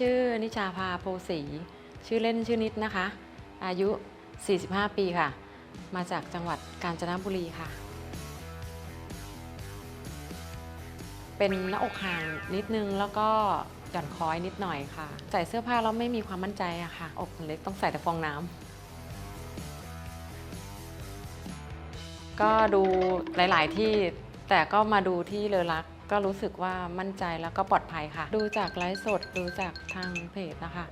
ชื่อนิชาภาโพสี ชื่อเล่นชื่อนิดนะคะ อายุ 45 ปีค่ะ มาจากจังหวัดกาญจนบุรีค่ะ เป็นหน้าอกห่างนิดนึงแล้วก็หย่อนคอยนิดหน่อยค่ะ ใส่เสื้อผ้าแล้วไม่มีความมั่นใจอะค่ะ อกเล็กต้องใส่แต่ฟองน้ำก็ดูหลาย ๆ ที่แต่ก็มาดูที่เลอรัก ก็รู้สึกว่ามั่นใจแล้วก็ปลอดภัยค่ะ ดูจากไลฟ์สดดูจากทางเพจนะคะ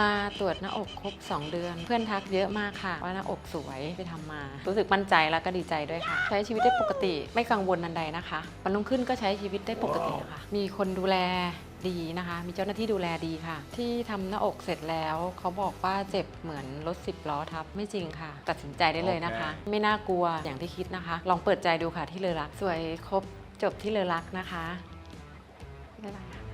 มาตรวจหน้าอกครบ 2 เดือน เพื่อนทักเยอะมากค่ะ ว่าหน้าอกสวยไปทำมา รู้สึกมั่นใจแล้วก็ดีใจด้วยค่ะ ใช้ชีวิตได้ปกติไม่กังวลนันใดนะคะวันรุ่งขึ้นก็ใช้ชีวิตได้ปกตินะคะมีคนดูแลดีนะคะ มีเจ้าหน้าที่ดูแลดีค่ะ ที่ทำหน้าอกเสร็จแล้วเขาบอกว่าเจ็บเหมือนรถสิบล้อทับไม่จริงค่ะ ตัดสินใจได้เลยนะคะ ไม่น่ากลัวอย่างที่คิดนะคะ ลองเปิดใจดูค่ะที่เลอรักสวยครบจบที่เลอรักนะคะบ๊ายบายค่ะ